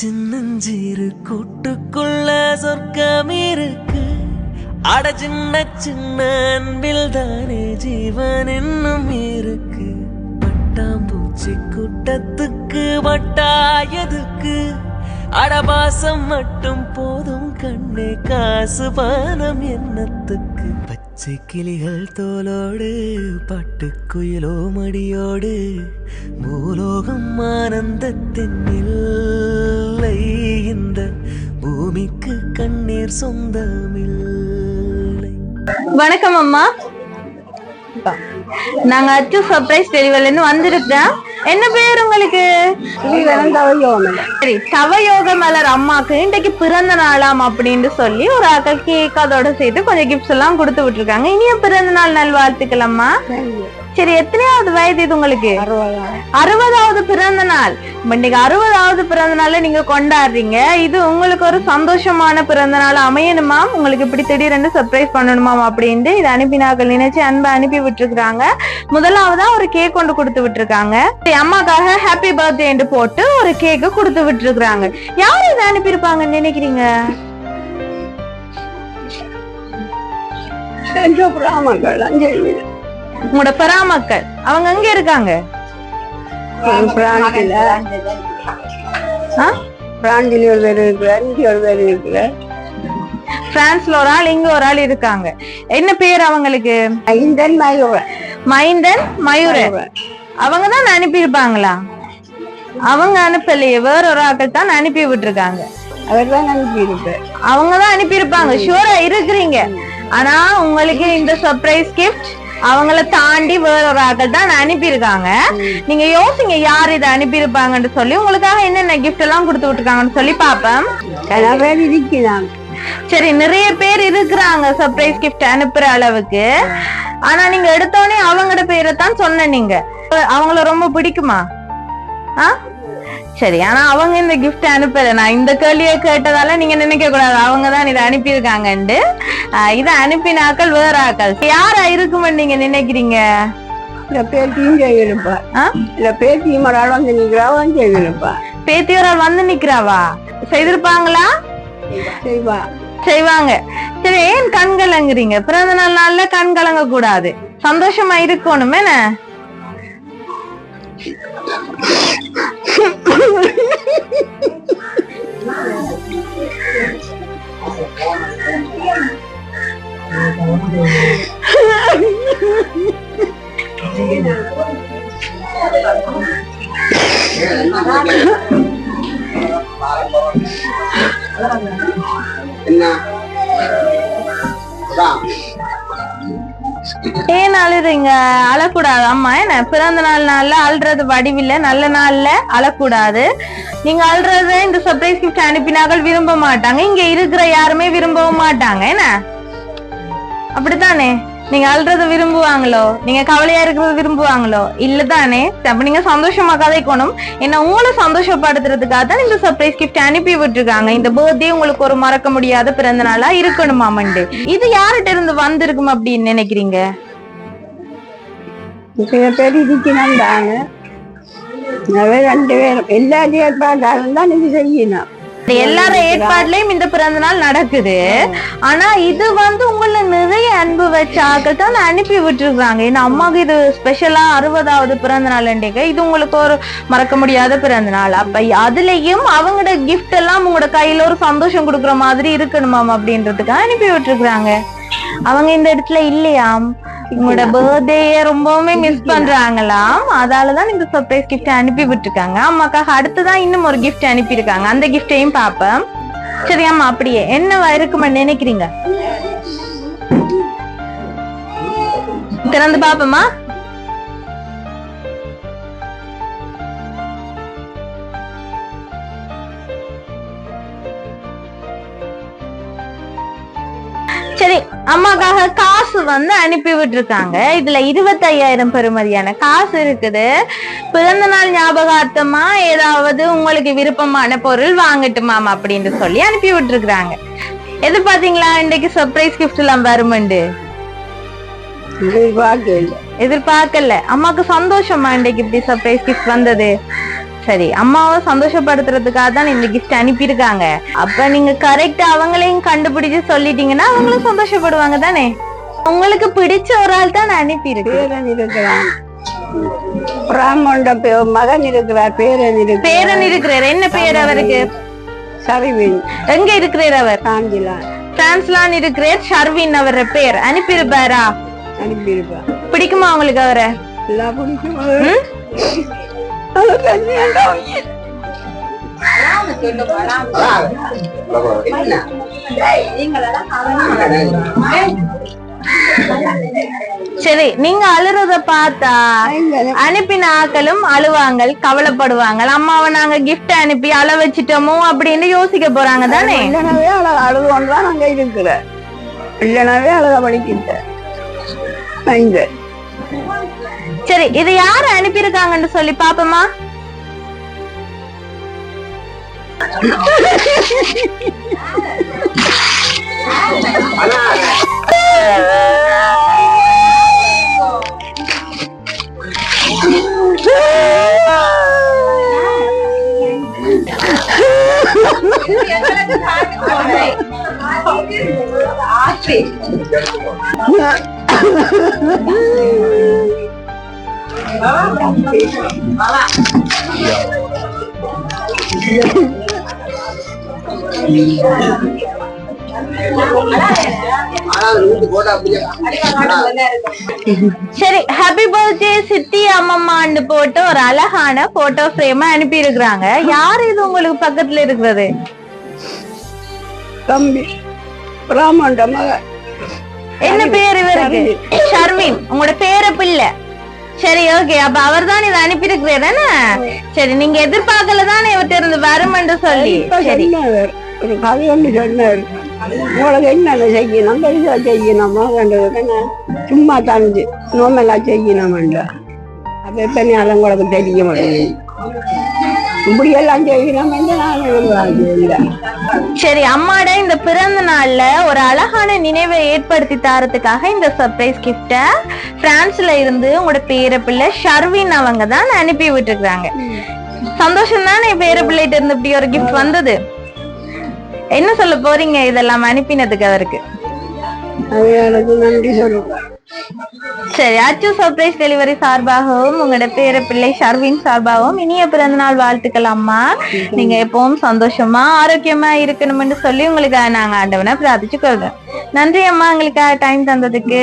சின்னஞ்சீரு கூட்டுக்குள்ள சொர்க்கம் இருக்கு. அட சின்ன சின்ன அன்பில் தானே ஜீவன் இன்னும் இருக்கு. பட்டாம்பூச்சி கூட்டத்துக்கு வட்டாயதுக்கு அடபாசம் மட்டும் போதும் கண்ணே காசு பானம் என்னத்துக்கு பச்சை கிளிகள் தோலோடு பட்டுக்குயிலோ மடியோடு பூலோகம் ஆனந்தத்தின் இல்லை. இந்த பூமிக்கு கண்ணீர் சொந்தமில்லை. வணக்கம் அம்மா. நாங்க அச்சு சர்ப்ரைஸ் டெலிவரில இருந்து வந்திருக்கோம். என்ன பேர் உங்களுக்கு? சரி தவயோக மலர் அம்மாக்கு இன்றைக்கு பிறந்த நாளாம் அப்படின்னு சொல்லி ஒரு அக்கா கேக் அதோட சேர்த்து கொஞ்சம் கிஃப்ட்ஸ் எல்லாம் கொடுத்து விட்டுருக்காங்க. இனிய பிறந்த நாள் நல்வாழ்த்துக்கள் அம்மா. சரி எத்தனையாவது வயது இது உங்களுக்கு? அறுபதாவது. பிறந்த நாள். இப்ப இன்னைக்கு அறுபதாவது பிறந்த நாள்ல நீங்க கொண்டாடுறீங்க. இது உங்களுக்கு ஒரு சந்தோஷமான பிறந்த நாள் அமையணுமா உங்களுக்கு இப்படி திடீரென்று சர்ப்ரைஸ் பண்ணணுமாம் அப்படின்ட்டு இது அனுப்பினாக்கள் நினைச்சு அன்பை அனுப்பி விட்டுருக்காங்க முதலாவதா ஒரு கேக் கொண்டு கொடுத்து விட்டுருக்காங்க. அம்மாக்காக ஹாப்பி பர்த்டேன்னு போட்டு ஒரு கேக்கு கொடுத்து விட்டுருக்காங்க யார் இதை அனுப்பியிருப்பாங்கன்னு நினைக்கிறீங்க? பிராமக்கள் அஞ்சலி உங்களோட பராமக்கள் அவங்க எங்க இருக்காங்க? பிராண்டில் ஒரு பேர் இருக்கிறார் இங்கே ஒரு பேர் இருக்கிறார் பிரான்ஸ்ல ஒரு ஆள் இங்க ஒரு ஆள் இருக்காங்க. என்ன பேர் அவங்களுக்கு? மைந்தன் மயூரன். அவங்க தான் அனுப்பியிருப்பாங்களா? அவங்க அனுப்பலையே வேற ஒரு ஆட்கள் தான் அனுப்பி விட்டுருக்காங்க. அவர் தான் அனுப்பியிருப்பார். அவங்க தான் அனுப்பியிருப்பாங்க. ஷூரா இருக்கிறீங்க. ஆனா உங்களுக்கு இந்த சர்ப்ரைஸ் கிஃப்ட் அவங்கள தாண்டி வேற ஒரு ஆட்கள் தான் அனுப்பியிருக்காங்க நீங்க யோசிங்க யார் இதை அனுப்பியிருப்பாங்கன்னு சொல்லி. உங்களுக்காக என்னென்ன கிஃப்ட் எல்லாம் கொடுத்து விட்டுருக்காங்கன்னு சொல்லி பாப்பேன் பேர் இருக்கிறாங்க. சரி நிறைய பேர் இருக்கிறாங்க சர்ப்ரைஸ் கிஃப்ட் அனுப்புற அளவுக்கு. ஆனா நீங்க எடுத்தோடனே அவங்களோட பேரை தான் சொன்ன நீங்க. அவங்கள ரொம்ப பிடிக்குமா? ஆ? சரி ஆனா அவங்க இந்த கிஃப்ட் அனுப்பல. நான் இந்த கேள்வியை கேட்டதால நீங்க நினைக்க கூடாது அவங்க தான் இதை அனுப்பியிருக்காங்கன்ட்டு. ஆஹ் இதை அனுப்பினாக்கள் வேற ஆக்கள் யாரா இருக்குமென்னு நீங்க நினைக்கிறீங்க? இல்ல பேத்தியும் செய்திருப்பார் ஆ? இல்ல பேத்தியும் ஒரு ஆள் வந்து நிற்கிறாவும் செய்திருப்பார் பேத்தியோரால் வந்து நிக்கிறாவா? செய்திருப்பாங்களா? செய்வா. செய்வாங்க. சரி ஏன் கண் கலங்குறீங்க? பிறந்த நாள் நாள்ல கண் கலங்க கூடாது சந்தோஷமா இருக்கணும் என்ன ஏன் அழுறீங்க அழக்கூடாது அம்மா என்ன? பிறந்த நாள் நாள்ல அழுறது வடிவில்ல. நல்ல நாள்ல அழக்கூடாது. நீங்க அழுறத இந்த சர்ப்ரைஸ் கிஃப்ட் அனுப்பினார்கள் விரும்ப மாட்டாங்க. இங்க இருக்கிற யாருமே விரும்பவும் மாட்டாங்க. என்ன? அப்படித்தானே? நீங்க அழுறத விரும்புவாங்களோ நீங்க கவலையா இருக்கிறது விரும்புவாங்களோ இல்லதானே? அப்ப நீங்க சந்தோஷமா கதைக்கணும். என்ன உங்களை சந்தோஷப்படுத்துறதுக்காக தான் இந்த சர்ப்ரைஸ் கிஃப்ட் அனுப்பி விட்டுருக்காங்க. இந்த பர்த்டே உங்களுக்கு ஒரு மறக்க முடியாத பிறந்த நாளா இருக்கணுமாமண்டு இது யார்கிட்ட இருந்து வந்திருக்கும் அப்படின்னு நினைக்கிறீங்க? ரெண்டு பேரும் எல்லா ஏற்பாட்டாலும் தான் இது செய்யணும். எல்லார ஏற்பாடுலயும் இந்த பிறந்த நாள் நடக்குது. ஆனா இது வந்து உங்கள நிறைய அன்பு வச்ச ஆக்கள் தான் அனுப்பி விட்டுருக்காங்க ஏன்னா அம்மாவுக்கு இது ஸ்பெஷலா அறுபதாவது பிறந்த நாள் இது உங்களுக்கு ஒரு மறக்க முடியாத பிறந்த நாள். அப்ப அதுலயும் அவங்களோட கிஃப்ட் எல்லாம் உங்களோட கையில ஒரு சந்தோஷம் கொடுக்குற மாதிரி இருக்கணுமாம் அப்படின்றதுக்காக அனுப்பி விட்டுருக்காங்க அவங்க இந்த இடத்துல இல்லையாம்? உங்களோட பர்த்டேய ரொம்பவுமே மிஸ் பண்றாங்களாம். அதாலதான் இந்த சர்ப்ரைஸ் கிஃப்ட் அனுப்பி விட்டுருக்காங்க. அம்மாக்காக அடுத்துதான் இன்னும் ஒரு கிஃப்ட் அனுப்பியிருக்காங்க. அந்த கிஃப்டையும் பாப்பேன் சரி அம்மா அப்படியே. என்னவா இருக்குமா நினைக்கிறீங்க? திறந்து பாப்போமா சரி அம்மாக்காக காசு வந்து அனுப்பி விட்டுருக்காங்க. இதுல இருபத்தையாயிரம் பெறுமதியான காசு இருக்குது. பிறந்த நாள் ஞாபகார்த்தமா ஏதாவது உங்களுக்கு விருப்பமான பொருள் வாங்கட்டுமாம் அப்படின்னு சொல்லி அனுப்பி விட்டுருக்காங்க எதிர்பார்த்தீங்களா இன்னைக்கு சர்ப்ரைஸ் கிஃப்ட் எல்லாம் வருமெண்டு? எதிர்பார்க்கல. எதிர்பார்க்கல. அம்மாக்கு சந்தோஷமா இன்னைக்கு இப்படி சர்ப்ரைஸ் கிஃப்ட் வந்தது? சரி அம்மாவை சந்தோஷப்படுத்துறதுக்காக தான் இந்த கிஃப்ட் அனுப்பியிருக்காங்க. அப்ப நீங்க கரெக்டா அவங்களையும் கண்டுபிடிச்சு சொல்லிட்டீங்கன்னா அவங்களும் சந்தோஷப்படுவாங்க தானே? உங்களுக்கு பிடிச்ச ஒரு ஆள் தான் பேரன் இருக்கிறான். மகன் இருக்கிறார் பேரன் இருக்கிறார். பேரன் இருக்கிறார். என்ன பேர் அவருக்கு? சரிவின் எங்க இருக்கிறார் அவர்? காஞ்சிலா பிரான்ஸ்லான் இருக்கிறார். ஷர்வின் அவர் பேர். அனுப்பியிருப்பாரா? அனுப்பியிருப்பான் பிடிக்குமா உங்களுக்கு அவரை? சரி நீங்க அழுறத பார்த்தா அனுப்பின ஆக்களும் அழுவாங்க கவலைப்படுவாங்க அம்மாவை நாங்க கிஃப்ட் அனுப்பி அழ வச்சிட்டோமோ அப்படின்னு யோசிக்க போறாங்க தானே? இல்லைனாவே அழக நாங்க கொண்டு தான் அங்க இருக்கிறேன் இல்லைனாவே அழகா படிக்கிட்டேன் சரி இது யாரு அனுப்பியிருக்காங்கன்னு சொல்லி பாப்போமா? சரி ஹாப்பி பர்த்டே சித்தி அம்மம்மான்னு போட்டு ஒரு அழகான போட்டோ ஃப்ரேம் அனுப்பி இருக்கிறாங்க யார் இது உங்களுக்கு பக்கத்துல இருக்கிறது? தம்பி பிராமண்ட மகன். என்ன பேர் இவருக்கு? ஷர்வின் உங்களோட பேர பிள்ளை சரி ஓகே அப்ப அவர் தான் இதை அனுப்பி இருக்கிறாரு சரி நீங்க எதிர்பார்க்கல தானே இவர்கிட்ட இருந்து வருமென்று சொல்லி? இப்ப சரி. சொன்னார். ஒரு கதை ஒன்று சொன்னார். உங்களுக்கு என்னென்ன செய்யணும்? பெருசா செய்யணுமா? வேண்டதுக்கு சும்மா தந்து நோமெல்லாம் செய்யணும்ன்ற அப்ப எப்ப நேரம் உங்களுக்கு தெரிய மாட்டேங்குது இப்படியெல்லாம் நான் சரி அம்மாட இந்த பிறந்த நாள்ல ஒரு அழகான நினைவை ஏற்படுத்தி தரதுக்காக இந்த சர்ப்ரைஸ் கிஃப்ட பிரான்ஸ்ல இருந்து உங்களோட பேர பிள்ளை ஷர்வின் அவங்க தான் அனுப்பி விட்டுருக்காங்க சந்தோஷம் தானே பேர பிள்ளைகிட்ட இருந்து இப்படி ஒரு கிஃப்ட் வந்தது? என்ன சொல்ல போறீங்க இதெல்லாம் அனுப்பினதுக்கு அவருக்கு? அது எனக்கு நன்றி சொல்லுவேன் சரி அச்சு சர்ப்ரைஸ் டெலிவரி சார்பாகவும் உங்களோட பேர பிள்ளை ஷர்வின் சார்பாகவும் இனிய பிறந்தநாள் வாழ்த்துக்கள் அம்மா. நீங்க எப்பவும் சந்தோஷமா ஆரோக்கியமா இருக்கணும்னு சொல்லி உங்களுக்கு நாங்க ஆண்டவனை பிரார்த்திச்சு கொள்றோம் நன்றி அம்மா உங்களுக்கு டைம் தந்ததுக்கு.